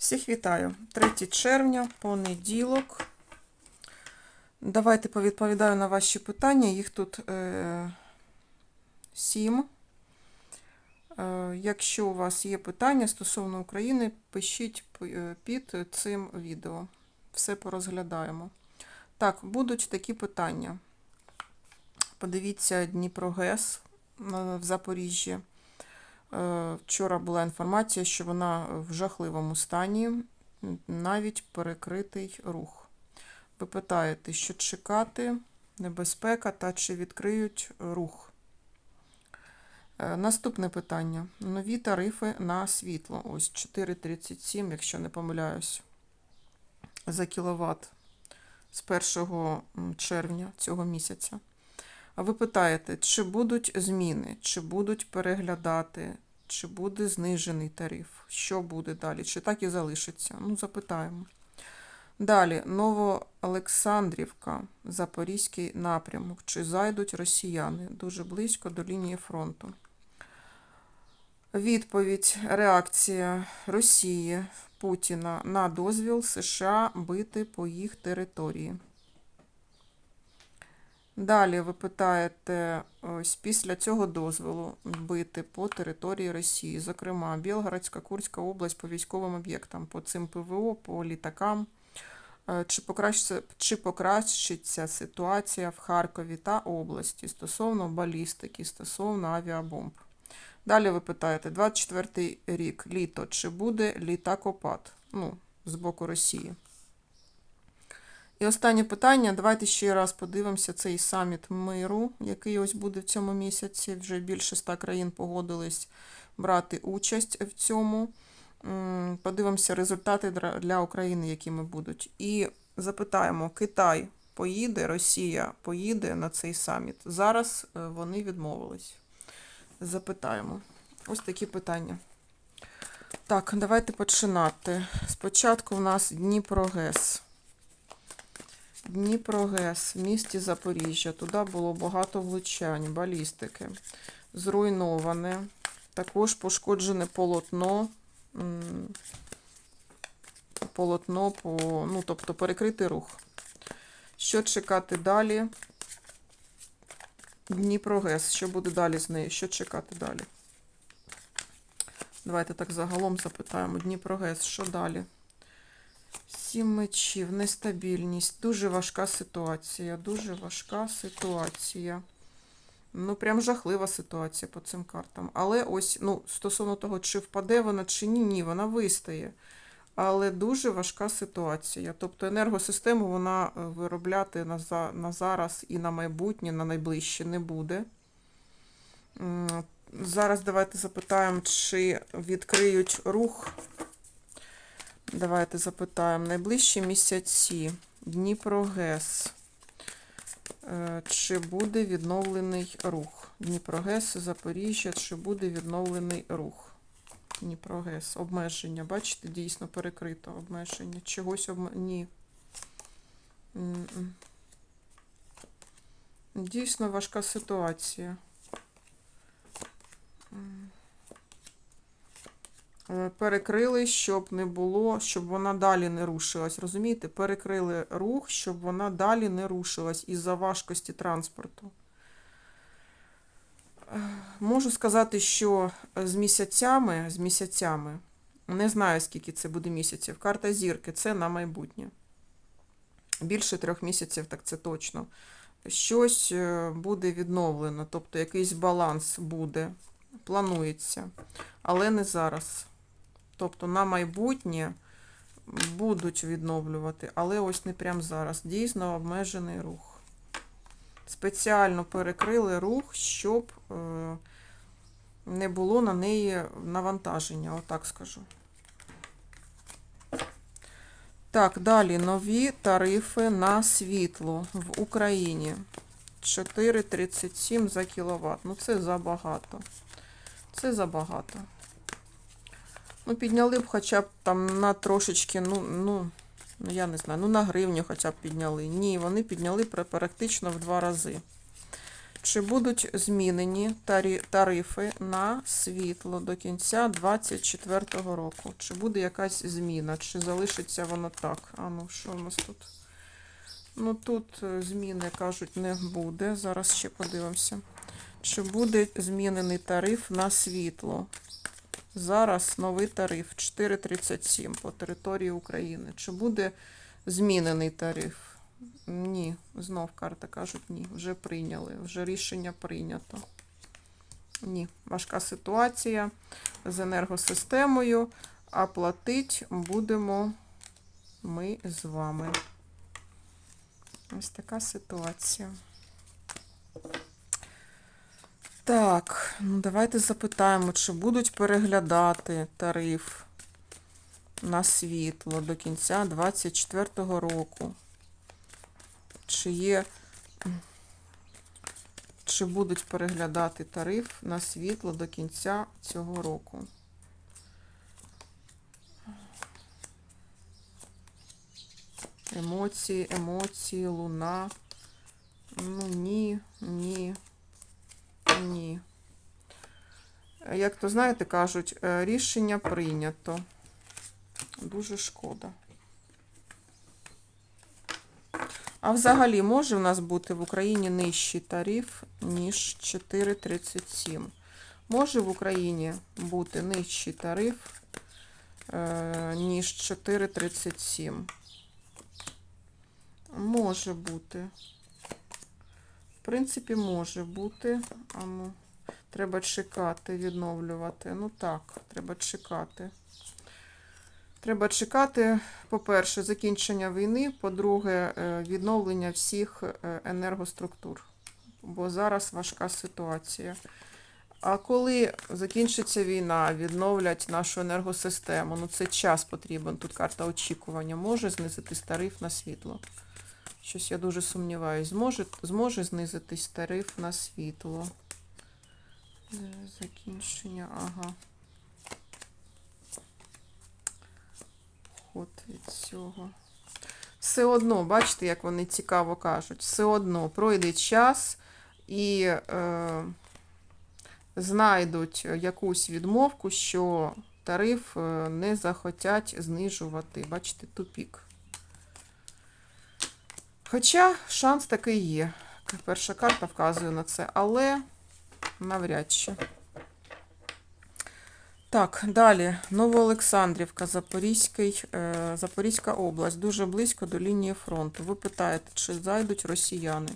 Всіх вітаю. 3 червня, понеділок. Давайте повідповідаю на ваші питання. Їх тут е, 7. Е, якщо у вас є питання стосовно України, пишіть е, під цим відео. Все порозглядаємо. Так, будуть такі питання. Подивіться Дніпрогес е, в Запоріжжі. Е, Вчора була інформація, що вона в жахливому стані, навіть перекритий рух. Ви питаєте, що чекати, небезпека та чи відкриють рух. Е, Наступне питання. Нові тарифи на світло. Ось 4,37, якщо не помиляюсь, за кіловат з 1 червня цього місяця. Ви питаєте, чи будуть зміни, чи будуть переглядати, чи буде знижений тариф, що буде далі, чи так і залишиться? Ну, запитаємо. Далі, Новоолександрівка, Запорізький напрямок. Чи зайдуть росіяни дуже близько до лінії фронту? Відповідь, реакція Росії, Путіна на дозвіл США бити по їх території. Далі ви питаєте, ось після цього дозволу бити по території Росії, зокрема Білгородська, Курська область по військовим об'єктам, по цим ПВО, по літакам. Е, Чи покращиться, чи покращиться ситуація в Харкові та області стосовно балістики, стосовно авіабомб? Далі ви питаєте, 24 рік, літо, чи буде літакопад? Ну, з боку Росії. І останнє питання. Давайте ще раз подивимося цей саміт миру, який ось буде в цьому місяці. Вже більше ста країн погодились брати участь в цьому. Подивимося результати для України, якими будуть. І запитаємо: Китай поїде, Росія поїде на цей саміт. Зараз е, вони відмовились. Запитаємо. Ось такі питання. Так, давайте починати. Спочатку в нас Дніпрогес. Дніпрогес в місті Запоріжжя. Туди було багато влучань, балістики. Зруйноване. Також пошкоджене полотно. Полотно по, ну, тобто перекритий рух. Що чекати далі? Дніпрогес. Що буде далі з нею? Що чекати далі? Давайте так загалом запитаємо. Дніпрогес, що далі? Сім мечів, нестабільність, дуже важка ситуація, дуже важка ситуація. Ну, прям жахлива ситуація по цим картам. Але ось, ну, стосовно того, чи впаде вона, чи ні, ні, вона вистає. Але дуже важка ситуація. Тобто енергосистему вона е, виробляти на, за, на зараз і на майбутнє, на найближче не буде. Зараз давайте запитаємо, чи відкриють рух Давайте запитаємо. Найближчі місяці Дніпрогес. Е, Чи буде відновлений рух? Дніпрогес, Запоріжжя, чи буде відновлений рух? Дніпрогес. Обмеження. Бачите, дійсно перекрито обмеження. Чогось обме... Ні. Дійсно важка ситуація. Е, Перекрили, щоб не було, щоб вона далі не рушилась. Розумієте? Перекрили рух, щоб вона далі не рушилась із-за важкості транспорту. Е, Можу сказати, що з місяцями, з місяцями, не знаю, скільки це буде місяців. Карта зірки це на майбутнє. Більше трьох місяців, так це точно. Щось е, буде відновлено, тобто якийсь баланс буде, планується, але не зараз. Тобто на майбутнє будуть відновлювати, але ось не прямо зараз. Дійсно обмежений рух. Спеціально перекрили рух, щоб е, не було на неї навантаження, отак скажу. Так, далі нові тарифи на світло в Україні. 4,37 за кіловат. Ну це забагато. Це забагато. Ну, підняли б хоча б там на трошечки, ну, ну, ну я не знаю, ну на гривню хоча б підняли. Ні, вони підняли практично в два рази. Чи будуть змінені тарифи на світло до кінця 2024 року? Чи буде якась зміна? Чи залишиться воно так? А ну, що у нас тут? Ну тут е, зміни кажуть не буде. Зараз ще подивимося. Чи буде змінений тариф на світло? Зараз новий тариф 4,37 по території України. Чи буде змінений тариф? Ні, знов карта кажуть ні. Вже прийняли, вже рішення прийнято. Ні, важка ситуація з енергосистемою, а платить будемо ми з вами. Ось така ситуація. Так, ну давайте запитаємо, чи будуть переглядати тариф на світло до кінця 2024 року. Чи є. Чи будуть переглядати тариф на світло до кінця цього року? Емоції, емоції, луна. Ну, ні, ні, ні. Як то знаєте, кажуть, е, рішення прийнято. Дуже шкода. А взагалі може в нас бути в Україні нижчий тариф, ніж 4,37? Може в Україні бути нижчий тариф, е, ніж 4,37? Може бути. В принципі, може бути. А ну, треба чекати, відновлювати. Ну так, треба чекати. Треба чекати, по-перше, закінчення війни, по-друге, е, відновлення всіх е, енергоструктур. Бо зараз важка ситуація. А коли закінчиться війна, відновлять нашу енергосистему, ну це час потрібен. Тут карта очікування. Може знизитись тариф на світло. Щось я дуже сумніваюсь. Зможе, зможе знизитись тариф на світло. Е, Закінчення, ага. Ход від цього. Все одно, бачите, як вони цікаво кажуть, все одно пройде час і е, знайдуть якусь відмовку, що тариф е, не захотять знижувати. Бачите, тупік. Хоча шанс такий є. Перша карта вказує на це, але навряд чи. Так, далі. Новоолександрівка, Запорізький, е, Запорізька область, дуже близько до лінії фронту. Ви питаєте, чи зайдуть росіяни?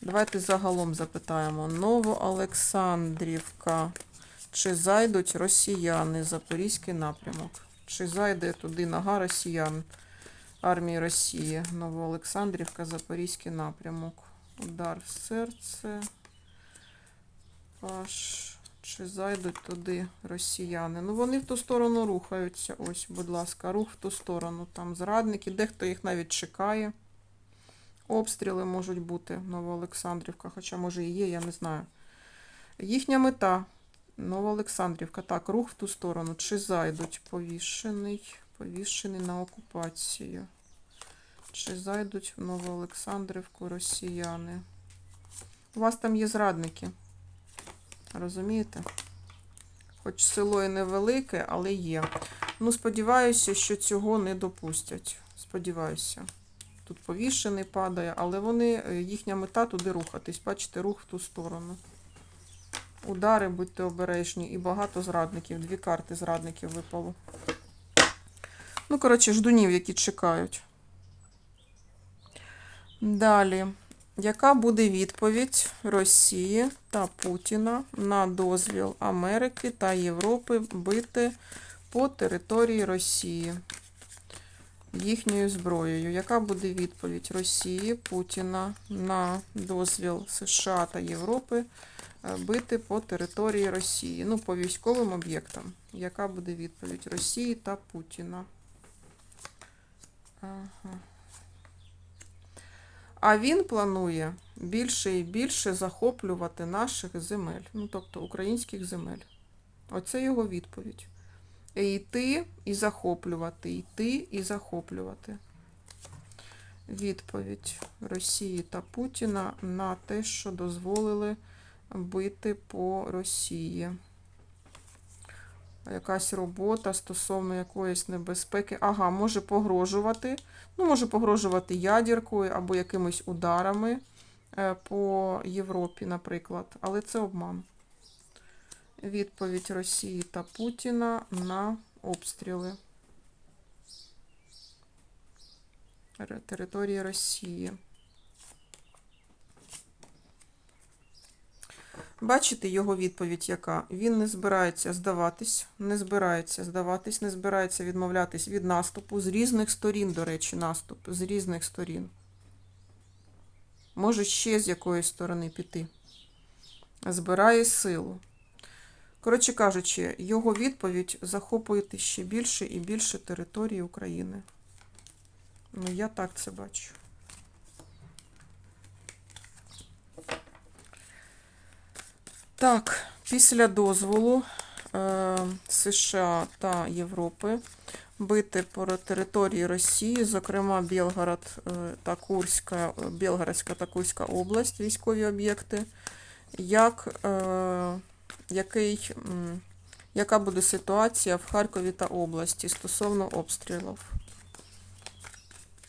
Давайте загалом запитаємо. Новоолександрівка. Чи зайдуть росіяни? Запорізький напрямок. Чи зайде туди нога росіян армії Росії? Новоолександрівка, Запорізький напрямок. Удар в серце. Паш. Чи зайдуть туди росіяни? Ну, вони в ту сторону рухаються. Ось, будь ласка, рух в ту сторону. Там зрадники, дехто їх навіть чекає. Обстріли можуть бути Новоолександрівка, хоча, може, і є, я не знаю. Їхня мета Новоолександрівка. Так, рух в ту сторону. Чи зайдуть повішений, повішений на окупацію? Чи зайдуть в Новоолександрівку росіяни? У вас там є зрадники. Розумієте? Хоч село і невелике, але є. Ну, сподіваюся, що цього не допустять. Сподіваюся. Тут повішений падає, але вони, е, їхня мета туди рухатись. Бачите, рух в ту сторону. Удари, будьте обережні. І багато зрадників. Дві карти зрадників випало. Ну, коротше, ждунів, які чекають. Далі. Яка буде відповідь Росії та Путіна на дозвіл Америки та Європи бити по території Росії їхньою зброєю? Яка буде відповідь Росії, Путіна на дозвіл США та Європи е, бити по території Росії? Ну, по військовим об'єктам. Яка буде відповідь Росії та Путіна? Ага. А він планує більше і більше захоплювати наших земель, ну тобто українських земель. Оце його відповідь. І йти і захоплювати, йти і захоплювати. відповідь Росії та Путіна на те, що дозволили бити по Росії. Якась робота стосовно якоїсь небезпеки. Ага, може погрожувати. Ну, може погрожувати ядеркою або якимись ударами е, по Європі, наприклад. Але це обман. Відповідь Росії та Путіна на обстріли території Росії. Бачите його відповідь яка? Він не збирається здаватись, не збирається здаватись, не збирається відмовлятись від наступу з різних сторін, до речі, наступ, з різних сторін. Може ще з якоїсь сторони піти. Збирає силу. Коротше кажучи, його відповідь захоплювати ще більше і більше території України. Ну, я так це бачу. Так, після дозволу е, США та Європи бити по території Росії, зокрема Білгород е, та Курська, Білгородська та Курська область, військові об'єкти. Як, е, який, яка буде ситуація в Харкові та області стосовно обстрілів?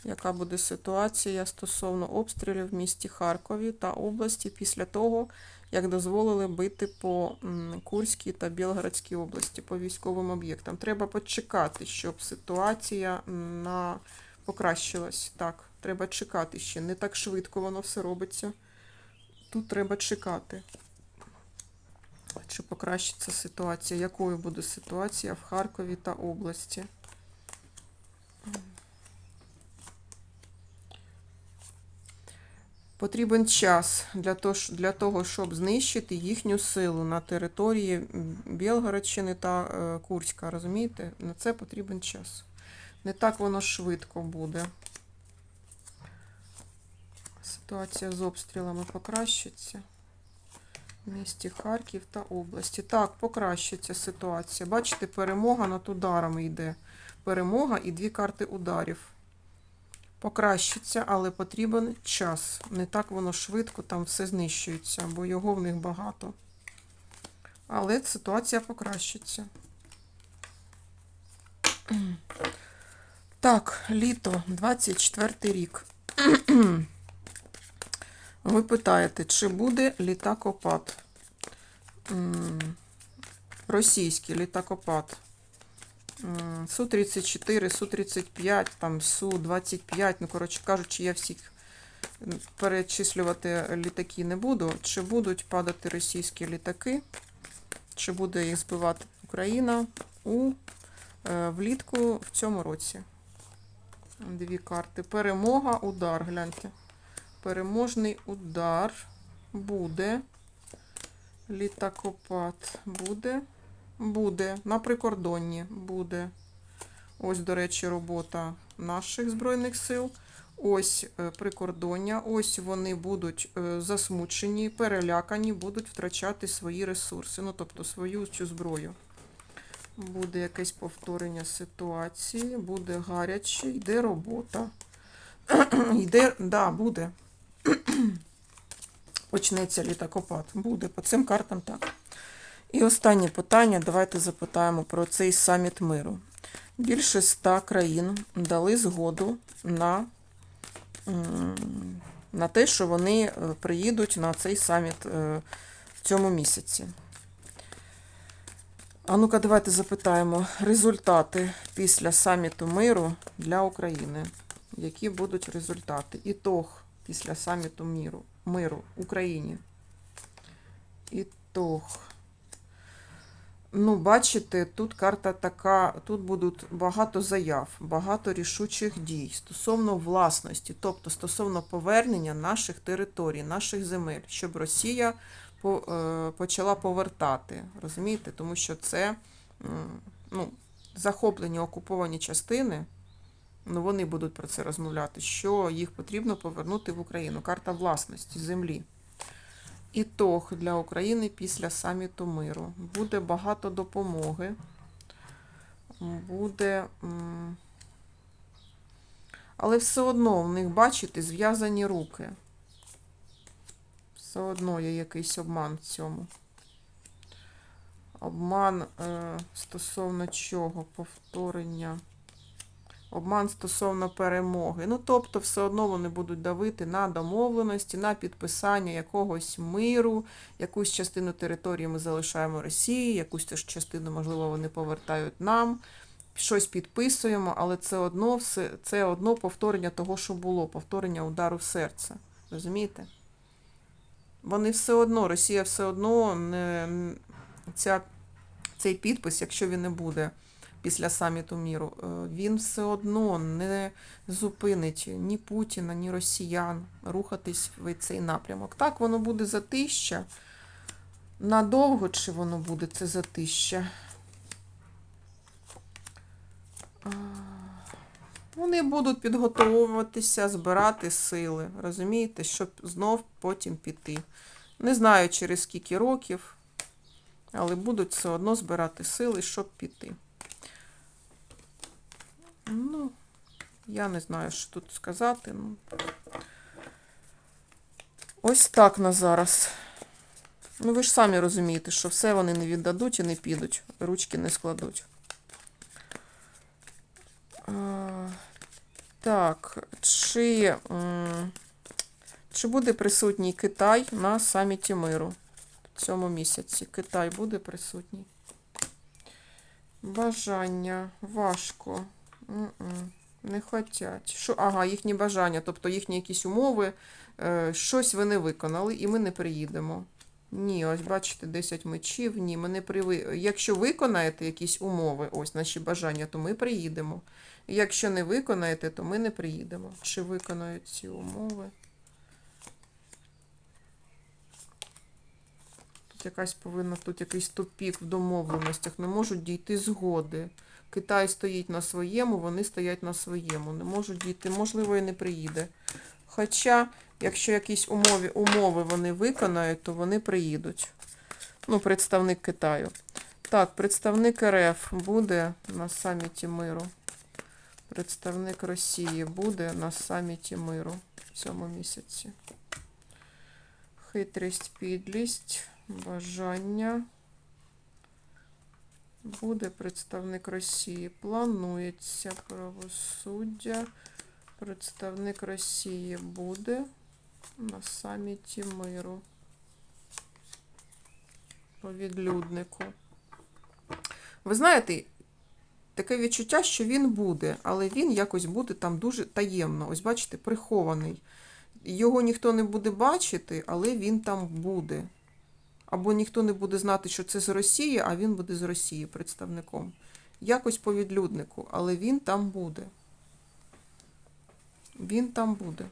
Яка буде ситуація стосовно обстрілів в місті Харкові та області після того, як дозволили бити по Курській та Білгородській області по військовим об'єктам? Треба почекати, щоб ситуація на... покращилась. Так, треба чекати ще. Не так швидко воно все робиться. Тут треба чекати. Чи покращиться ситуація? Якою буде ситуація в Харкові та області? Потрібен час для того, щоб знищити їхню силу на території Білгородщини та е, Курська. Розумієте? На це потрібен час. Не так воно швидко буде. Ситуація з обстрілами покращиться. В місті Харків та області. Так, покращиться ситуація. Бачите, перемога над ударами йде. Перемога і дві карти ударів. Покращиться, але потрібен час. Не так воно швидко там все знищується, бо його в них багато. Але ситуація покращиться. Так, літо, 24 рік. Ви питаєте, чи буде літакопад? Російський літакопад. М, Су-34, Су-35, там Су-25, ну, коротше кажучи, я всіх перечислювати літаки не буду. Чи будуть падати російські літаки, чи буде їх збивати Україна у е, влітку в цьому році? Дві карти. Перемога, удар, гляньте. Переможний удар буде. Літакопад буде. Буде. На прикордонні буде. Ось, до речі, робота наших Збройних сил. Ось е, прикордоння. Ось вони будуть е, засмучені, перелякані, будуть втрачати свої ресурси. Ну, тобто свою цю зброю. Буде якесь повторення ситуації, буде гаряче, йде робота. Йде, да, буде. Почнеться літакопад. Буде по цим картам так. І останнє питання. Давайте запитаємо про цей саміт миру. Більше ста країн дали згоду на, на те, що вони е, приїдуть на цей саміт е, в цьому місяці. А ну-ка, давайте запитаємо результати після саміту миру для України. Які будуть результати? Ітог після саміту миру, миру Україні. Ітог. Ну, бачите, тут карта така, тут будуть багато заяв, багато рішучих дій стосовно власності, тобто стосовно повернення наших територій, наших земель, щоб Росія е, почала повертати. Розумієте? Тому що це ну, захоплені окуповані частини. Ну, вони будуть про це розмовляти, що їх потрібно повернути в Україну. Карта власності землі. Ітог для України після саміту миру. Буде багато допомоги. Буде. Але все одно в них, бачите, зв'язані руки. Все одно є якийсь обман в цьому. Обман е, стосовно чого? Повторення. Обман стосовно перемоги. Ну, тобто, все одно вони будуть давити на домовленості, на підписання якогось миру, якусь частину території ми залишаємо Росії, якусь теж частину, можливо, вони повертають нам. Щось підписуємо, але це одно все це одно повторення того, що було, повторення удару в серце. Розумієте? Вони все одно, Росія все одно не ця, цей підпис, якщо він не буде після саміту міру, е, він все одно не зупинить ні Путіна, ні росіян рухатись в цей напрямок. Так, воно буде затища. Надовго чи воно буде це затища? Вони будуть підготовуватися, збирати сили, розумієте, щоб знов потім піти. Не знаю через скільки років, але будуть все одно збирати сили, щоб піти. Ну, я не знаю, що тут сказати. Ну. Ось так на зараз. Ну, ви ж самі розумієте, що все вони не віддадуть і не підуть, ручки не складуть. Так, чи, чи буде присутній Китай на саміті миру в цьому місяці? Китай буде присутній? Бажання важко. Не хотять. Що? Ага, їхні бажання, тобто їхні якісь умови, е, щось ви не виконали, і ми не приїдемо. Ні, ось бачите, 10 мечів. Ні, ми не приви... Якщо виконаєте якісь умови, ось наші бажання, то ми приїдемо. Якщо не виконаєте, то ми не приїдемо. Чи виконають ці умови? Тут якась повинна, тут якийсь тупік в домовленостях. Не можуть дійти згоди. Китай стоїть на своєму, вони стоять на своєму. Не можуть дійти, можливо, і не приїде. Хоча, якщо якісь умови, умови вони виконають, то вони приїдуть. Ну, представник Китаю. Так, представник РФ буде на саміті миру. Представник Росії буде на саміті миру в цьому місяці. Хитрість, підлість, бажання. Буде представник Росії. Планується правосуддя. Представник Росії буде на саміті миру. По відлюднику. Ви знаєте, таке відчуття, що він буде, але він якось буде там дуже таємно. Ось бачите, прихований. Його ніхто не буде бачити, але він там буде. Або ніхто не буде знати, що це з Росії, а він буде з Росії представником. Якось по відлюднику, але він там буде. Він там буде.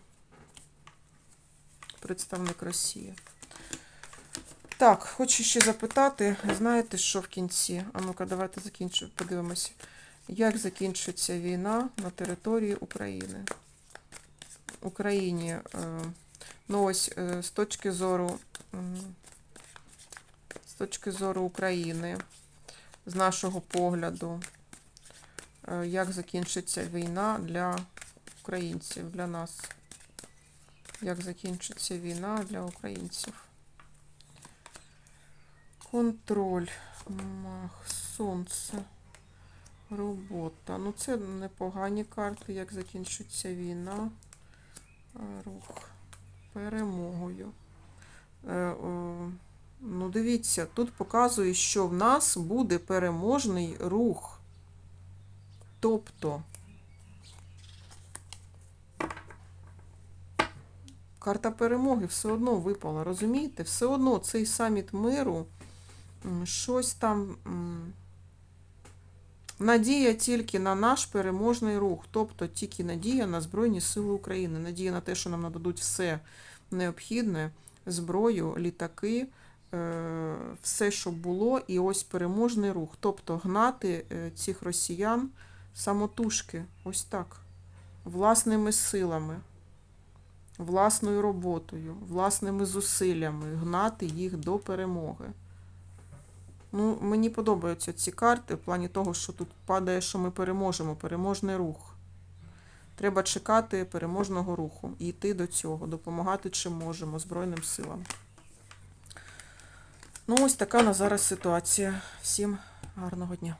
Представник Росії. Так, хочу ще запитати, знаєте, що в кінці? А ну-ка, давайте закінчу, подивимося. Як закінчиться війна на території України? Україні, е, ну ось е, з точки зору, з точки зору України, з нашого погляду, е, як закінчиться війна для українців, для нас? Як закінчиться війна для українців? Контроль, мах, сонце, робота. Ну, це непогані карти, як закінчиться війна. Рух перемогою. Ну, дивіться, тут показує, що в нас буде переможний рух. Тобто, карта перемоги все одно випала, розумієте? Все одно цей саміт миру, щось там. Надія тільки на наш переможний рух, тобто тільки надія на Збройні Сили України, надія на те, що нам нададуть все необхідне, зброю, літаки, все, що було, і ось переможний рух. Тобто гнати е, цих росіян самотужки, ось так, власними силами, власною роботою, власними зусиллями, гнати їх до перемоги. Ну, мені подобаються ці карти в плані того, що тут падає, що ми переможемо, переможний рух. Треба чекати переможного руху і йти до цього, допомагати чим можемо Збройним силам. Ну, ось така на зараз ситуація. Всім гарного дня.